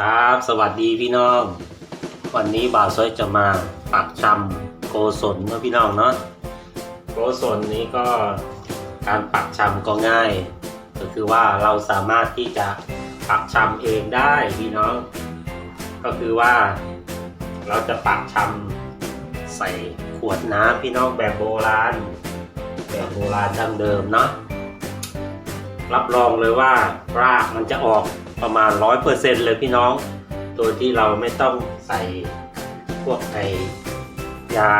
ครับ สวัสดีพี่น้อง วันนี้บ่าวซอยจะมาปักชำโกศลนะพี่น้องเนาะโกศลนี้ก็การปักชำก็ง่าย ก็คือว่าเราสามารถที่จะปักชำเองได้พี่น้อง ก็คือว่า เราจะปักชำใส่ขวดน้ำพี่น้องแบบโบราณแบบโบราณดั้งเดิมเนาะรับรองเลยว่ารากมันจะออก ประมาณร้อยเปอร์เซ็นเลยพี่น้อง โดยที่เราไม่ต้องใส่พวกไอยา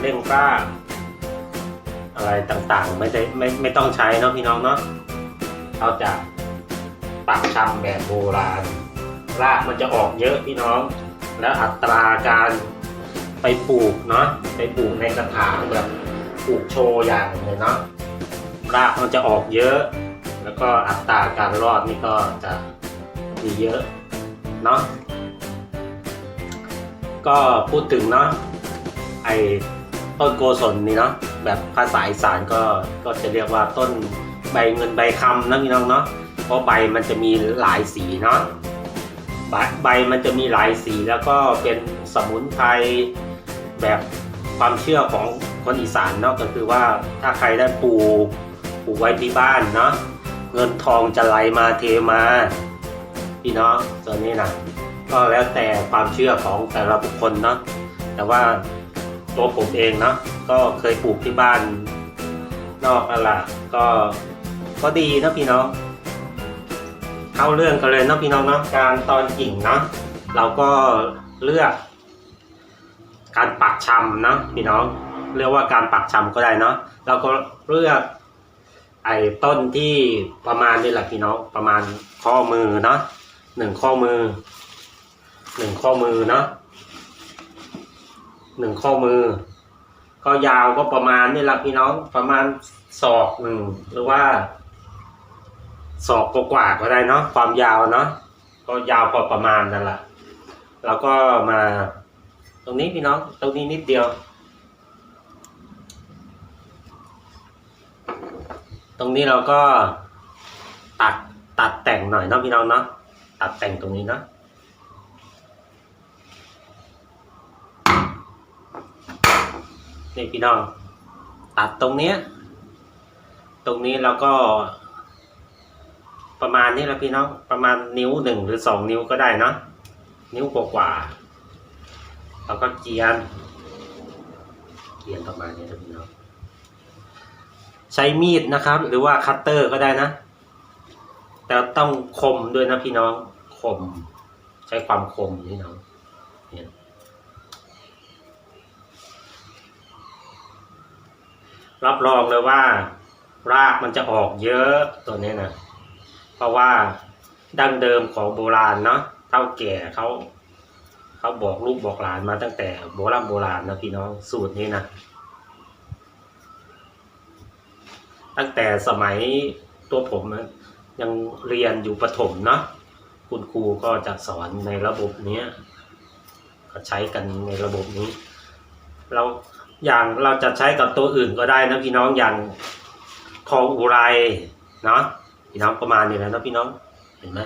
เร่งราอะไรต่างๆ ไม่ได้ไม่ไม่ต้องใช้เนาะพี่น้องเนาะเราจะปักชำแบบโบราณรากมันจะออกเยอะพี่น้อง แล้วอัตราการไปปลูกเนาะไปปลูกในกระถางแบบปลูกโชว์อย่างเลยเนาะรากมันจะออกเยอะ แล้วก็อัตราการรอดนี่ก็จะมีเยอะเนาะก็พูดถึงเนาะไอต้นโกศลนี่เนาะแบบภาษาอีสานก็ก็จะเรียกว่าต้นใบเงินใบคำนะพี่น้องเนาะเพราะใบมันจะมีหลายสีเนาะใบใบมันจะมีหลายสีแล้วก็เป็นสมุนไพรแบบความเชื่อของคนอีสานเนาะก็คือว่าถ้าใครได้ปลูกปลูกไว้ที่บ้านเนาะ เงินทองจะไหลมาเทมาพี่น้องตัวนี้นะก็แล้วแต่ความเชื่อของแต่ละบุคคลเนาะแต่ว่าตัวผมเองเนาะก็เคยปลูกที่บ้านนอกนั่นแหละก็ก็ดีนะพี่น้องเข้าเรื่องกันเลยนะพี่น้องเนาะการตอนกิ่งเนาะเราก็เลือก การปักชำเนาะพี่น้อง เรียกว่าการปักชำก็ได้เนาะเราก็เลือก ไอ้ต้นที่ประมาณนี่แหละพี่น้องประมาณข้อมือเนาะหนึ่งข้อมือหนึ่งข้อมือเนาะหนึ่งข้อมือ ก็ยาวก็ประมาณนี่แหละพี่น้องประมาณศอกหนึ่งหรือว่าศอกกว่าก็ได้เนาะความยาวเนาะก็ยาวพอประมาณนั่นแหละแล้วก็มา ตรงนี้พี่น้อง ตรงนี้นิดเดียว ตรงนี้เราก็ตัดตัดแต่งหน่อยเนาะพี่น้องเนาะตัดแต่งตรงนี้เนาะนี่พี่น้อง ตัดตรงเนี้ยตรงนี้เราก็ ประมาณนี้ละพี่น้องประมาณนิ้วหนึ่งหรือสองนิ้วก็ได้เนาะนิ้วกว่าๆเราก็เจียนเจียนประมาณนี้นะพี่น้อง ใช้มีดนะครับ หรือว่าคัตเตอร์ก็ได้นะ แต่ต้องคมด้วยนะพี่น้องคม ใช้ความคมพี่น้องรับรองเลยว่า รากมันจะออกเยอะตัวนี้นะเพราะว่าดั้งเดิมของโบราณเนาะเท่าแก่เขาเขาบอกลูกบอกหลานมาตั้งแต่โบราณโบราณนะพี่น้องสูตรนี้นะ ตั้งแต่สมัยตัวผมยังเรียนอยู่ประถมเนาะคุณครูก็จะสอนในระบบเนี้ยก็ใช้กันในระบบนี้ เราอย่างเราจะใช้กับตัวอื่นก็ได้นะพี่น้องอย่างทองอุไรเนาะพี่น้องประมาณนี้แหละนะพี่น้องเห็นไหม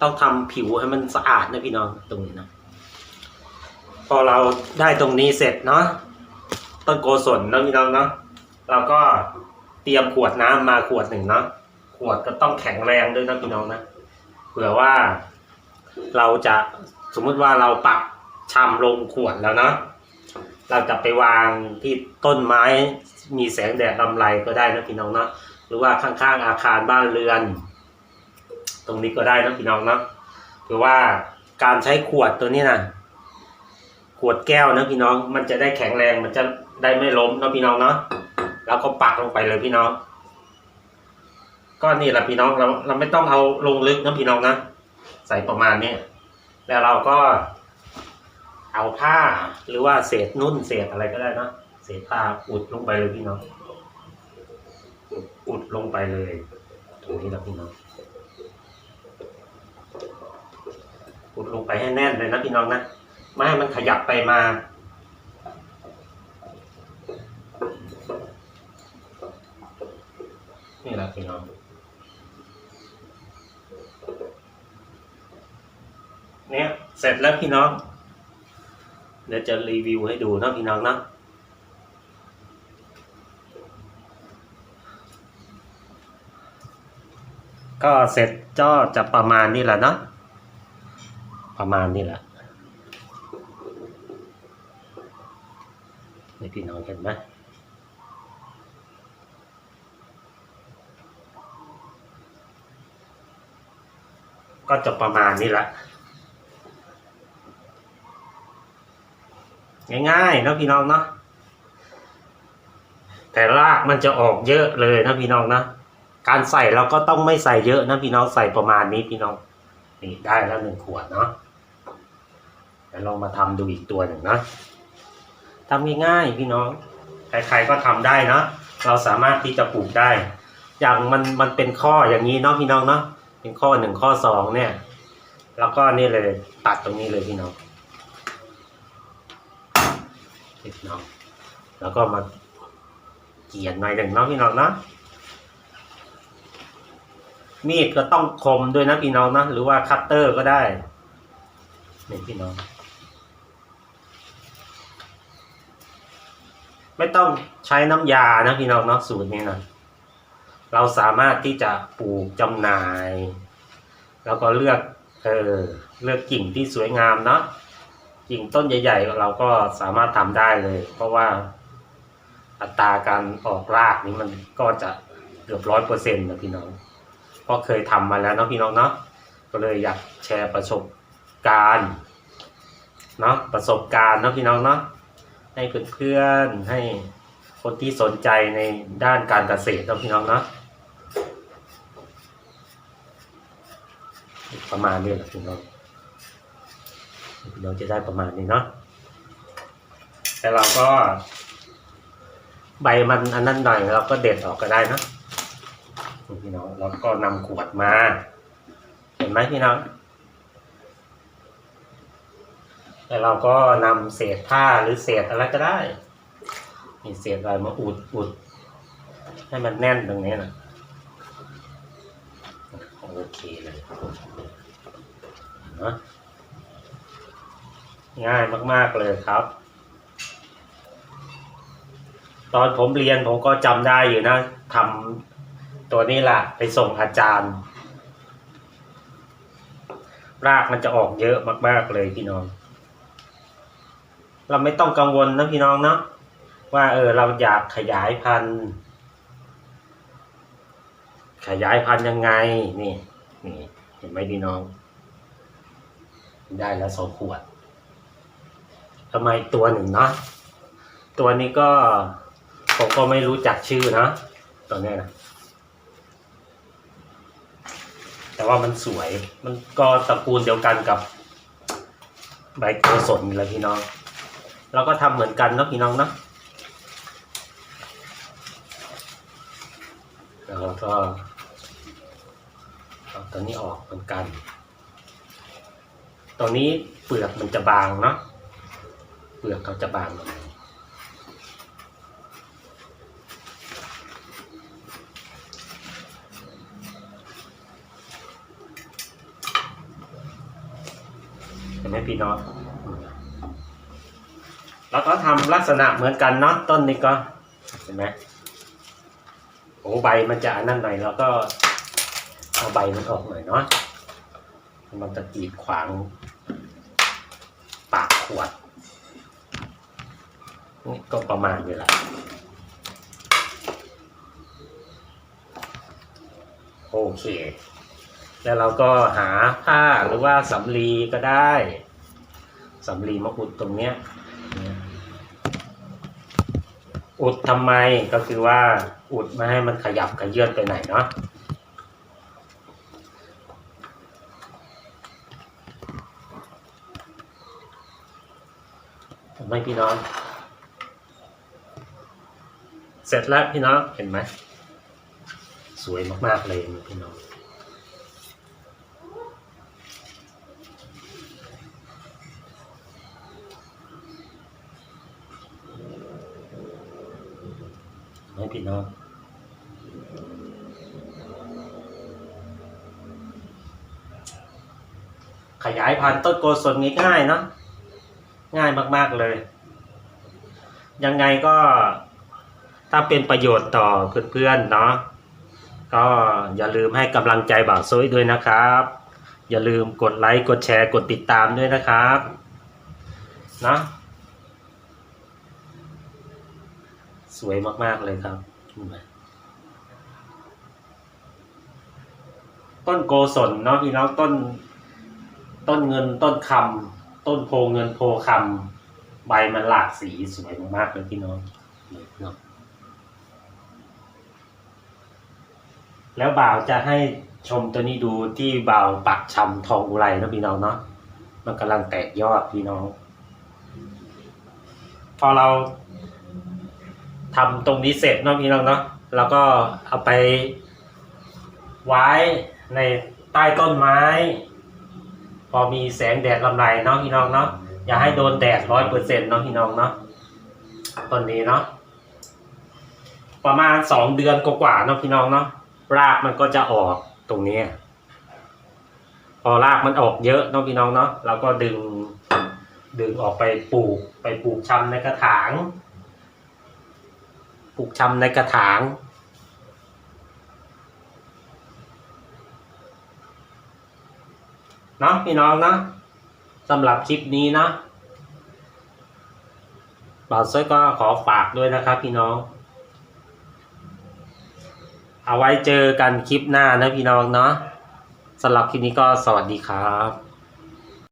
ต้องทำผิวให้มันสะอาดนะพี่น้องตรงนี้นะพอเราได้ตรงนี้เสร็จเนาะต้นโกศลนะพี่น้องเนาะเราก็ ตรียมขวดน้ำมาขวดหนึ่งเนาะขวดก็ต้องแข็งแรงด้วยนะพี่น้องนะเผื่อว่า เราจะสมมุติว่าเราปักชำลงขวดแล้วเนาะเราจะไปวางที่ต้นไม้มีแสงแดดลำไรก็ได้นะพี่น้องเนาะหรือว่าข้างๆอาคารบ้านเรือน ตรงนี้ก็ได้นะพี่น้องเนาะหรือว่าการใช้ขวดตัวนี้นะขวดแก้วนะพี่น้องมันจะได้แข็งแรงมันจะได้ไม่ล้มนะพี่น้องเนาะ แล้วก็ปักลงไปเลยพี่น้อง ก็นี่แหละพี่น้องเราเราไม่ต้องเอาลงลึกนะพี่น้องนะใส่ประมาณนี้แล้วเราก็ เอาผ้าหรือว่าเศษนุ่นเศษอะไรก็ได้นะเศษผ้าอุดลงไปเลยพี่น้องอุดลงไปเลยตรงนี้นะพี่น้องอุดลงไปให้แน่นเลยนะพี่น้องนะไม่ให้มันขยับไปมา นี่แหละพี่น้องเนี่ยเสร็จแล้วพี่น้อง เดี๋ยวจะรีวิวให้ดูนะพี่น้องนะก็เสร็จก็จะประมาณนี้แหละเนาะประมาณนี้แหละนี่พี่น้องเห็นไหม ก็จะประมาณนี้ละง่ายๆนะพี่น้องเนาะแต่รากมันจะออกเยอะเลยนะพี่น้องนะการใส่เราก็ต้องไม่ใส่เยอะนะพี่น้องใส่ประมาณนี้พี่น้องนี่ได้แล้วหนึ่งขวดเนาะเดี๋ยวลองมาทำดูอีกตัวหนึ่งนะทำง่ายๆพี่น้องใครๆก็ทำได้เนาะเราสามารถที่จะปลูกได้ อย่างมันมันเป็นข้ออย่างนี้เนาะพี่น้องเนาะ เป็นข้อหนึ่งข้อสองเนี่ย แล้วก็นี่เลยตัดตรงนี้เลยพี่น้องพี่น้องแล้วก็มาเกียนหน่อยหนึ่งเนาะพี่น้องเนาะมีดก็ต้องคมด้วยนะพี่น้องนะหรือว่าคัตเตอร์ก็ได้นี่พี่น้อง ไม่ต้องใช้น้ำยานะพี่น้องเนาะสูตรนี้นะ เราสามารถที่จะปลูกจำหน่าย แล้วก็เลือกเออเลือกกิ่งที่สวยงามเนาะกิ่งต้นใหญ่ ๆ เราก็สามารถทำได้เลย เพราะว่าอัตราการออกรากนี้มันก็จะเกือบร้อยเปอร์เซ็นต์นะพี่น้องเพราะเคยทำมาแล้วเนาะพี่น้องเนาะก็เลยอยากแชร์ประสบการณ์เนาะประสบการณ์เนาะพี่น้องเนาะให้เพื่อนๆให้คนที่สนใจในด้านการเกษตรเนาะพี่น้องเนาะ ประมาณนี้แหละพี่น้องเราจะได้ประมาณนี้เนาะแต่เราก็ ใบมันอันนั้นหน่อยเราก็เด็ดออกก็ได้นะพี่น้องแล้วก็นำขวดมา เห็นไหมพี่น้องแต่เราก็นำเศษผ้าหรือเศษอะไรก็ได้มีเศษอะไรมาอุดอุดให้มันแน่นตรงนี้นะโอเคเลย นะง่ายมาก ๆเลยครับ ตอนผมเรียนผมก็จำได้อยู่นะทำตัวนี้แหละไปส่งอาจารย์ รากมันจะออกเยอะมาก ๆเลยพี่น้อง เราไม่ต้องกังวลนะพี่น้องเนาะว่าเออเราอยากขยายพันธุ์ ขยายพันธุ์ยังไงนี่นี่เห็นไหมพี่น้อง ได้แล้วสองขวดทำไมตัวหนึ่งเนาะตัวนี้ก็ผมก็ไม่รู้จักชื่อนะตัวนี้นะแต่ว่ามันสวยมันก็ตระกูลเดียวกันกับใบโกศลเลยพี่น้องเราก็ทำเหมือนกันนะพี่น้องนะแล้วก็เอาตัวนี้ออกเหมือนกัน ตัวนี้เปลือกมันจะบางเนาะเปลือกเขาจะบางเห็นไหมพี่น้องแล้วก็ทำลักษณะเหมือนกันเนาะต้นนี้ก็เห็นไหมโอ้ใบมันจะนั่นหน่อยแล้วก็เอาใบมันออกหน่อยเนาะมันจะกีดขวาง ขวดนี่ก็ประมาณนี้แหละโอเค แล้วเราก็หาผ้าหรือว่าสำลีก็ได้สำลีมาอุดตรงเนี้ยอุดทำไมก็คือว่าอุดไม่ให้มันขยับขยื่นไปไหนเนาะ เห็น ไหมพี่น้อง เสร็จแล้วพี่น้องเห็นไหม สวยมากๆเลยพี่น้องไหมพี่น้องขยายพันธุ์ต้นโกศลง่ายๆเนาะ ง่ายมากๆเลย ยังไงก็ถ้าเป็นประโยชน์ต่อเพื่อนๆเนาะก็อย่าลืมให้กำลังใจบ่าวซุยด้วยนะครับ อย่าลืมกดไลค์กดแชร์กดติดตามด้วยนะครับเนาะสวยมากๆเลยครับ ต้นโกศลเนาะพี่น้องต้น ต้นเงินต้นคำ ต้นโพเงินโพคำใบมันหลากสีสวยมากๆเลยพี่น้องเนาะแล้วบ่าวจะให้ชมตัวนี้ดูที่บ่าวปักชำทองอุไรนะพี่น้องเนาะมันกำลังแตกยอดพี่น้อง พอเราทำตรงนี้เสร็จเนาะพี่น้องเนาะเราก็เอาไปไว้ในใต้ต้นไม้ พอมีแสงแดดลำไรเนาะพี่น้องเนาะอย่าให้โดนแดดร้อยเปอร์เซ็นต์เนาะพี่น้องเนาะต้นนี้เนาะประมาณสองเดือนกว่าๆเนาะพี่น้องเนาะรากมันก็จะออกตรงนี้ พอรากมันออกเยอะเนาะพี่น้องเนาะเราก็ดึงดึงออกไปปลูกไปปลูกชำในกระถาง ปลูกชำในกระถาง เนาะพี่น้องเนาะสำหรับคลิปนี้เนาะบ่าวซ้อยก็ขอฝากด้วยนะครับ พี่น้อง เอาไว้เจอกันคลิปหน้านะพี่น้องเนาะสำหรับคลิปนี้ก็สวัสดีครับ